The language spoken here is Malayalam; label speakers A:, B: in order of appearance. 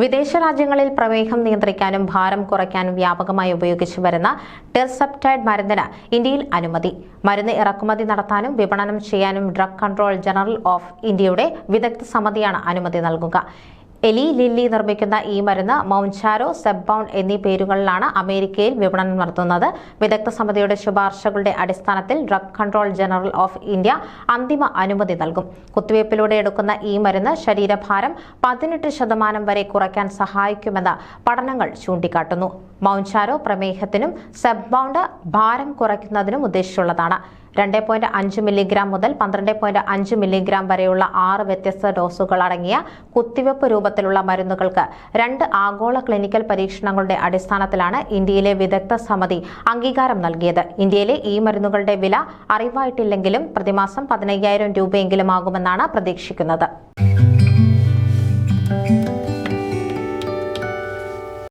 A: വിദേശ രാജ്യങ്ങളിൽ പ്രമേഹം നിയന്ത്രിക്കാനും ഭാരം കുറയ്ക്കാനും വ്യാപകമായി ഉപയോഗിച്ചു വരുന്ന ടെർസെപ്റ്റൈഡ് മരുന്നിന് ഇന്ത്യയിൽ അനുമതി. മരുന്ന് ഇറക്കുമതി നടത്താനും വിപണനം ചെയ്യാനും ഡ്രഗ് കൺട്രോൾ ജനറൽ ഓഫ് ഇന്ത്യയുടെ വിദഗ്ധ സമിതിയാണ് അനുമതി നൽകുക. എലി ലില്ലി നിർമ്മിക്കുന്ന ഈ മരുന്ന് മൗൻചാരോ സെബ്ബൌൺ എന്നീ പേരുകളിലാണ് അമേരിക്കയിൽ വിപണനം നടത്തുന്നത്. വിദഗ്ധ സമിതിയുടെ ശുപാർശകളുടെ അടിസ്ഥാനത്തിൽ drug control general of India അന്തിമ അനുമതി നൽകും. കുത്തിവയ്പ്പിലൂടെ എടുക്കുന്ന ഈ മരുന്ന് ശരീരഭാരം പതിനെട്ട് ശതമാനം വരെ കുറയ്ക്കാൻ സഹായിക്കുമെന്ന് പഠനങ്ങൾ ചൂണ്ടിക്കാട്ടുന്നു. മൗൻചാരോ പ്രമേഹത്തിനും സെബ്ബൌണ്ട് ഭാരം കുറയ്ക്കുന്നതിനും ഉദ്ദേശിച്ചുള്ളതാണ്. രണ്ട് പോയിന്റ് അഞ്ച് മില്ലിഗ്രാം മുതൽ പന്ത്രണ്ട് പോയിന്റ് അഞ്ച് മില്ലിഗ്രാം വരെയുള്ള ആറ് വ്യത്യസ്ത ഡോസുകൾ അടങ്ങിയ കുത്തിവെപ്പ് രൂപത്തിലുള്ള മരുന്നുകൾക്ക് രണ്ട് ആഗോള ക്ലിനിക്കൽ പരീക്ഷണങ്ങളുടെ അടിസ്ഥാനത്തിലാണ് ഇന്ത്യയിലെ വിദഗ്ധ സമിതി അംഗീകാരം നൽകിയത്. ഇന്ത്യയിലെ ഈ മരുന്നുകളുടെ വില അറിവായിട്ടില്ലെങ്കിലും പ്രതിമാസം പതിനയ്യായിരം രൂപയെങ്കിലും ആകുമെന്നാണ് പ്രതീക്ഷിക്കുന്നത്.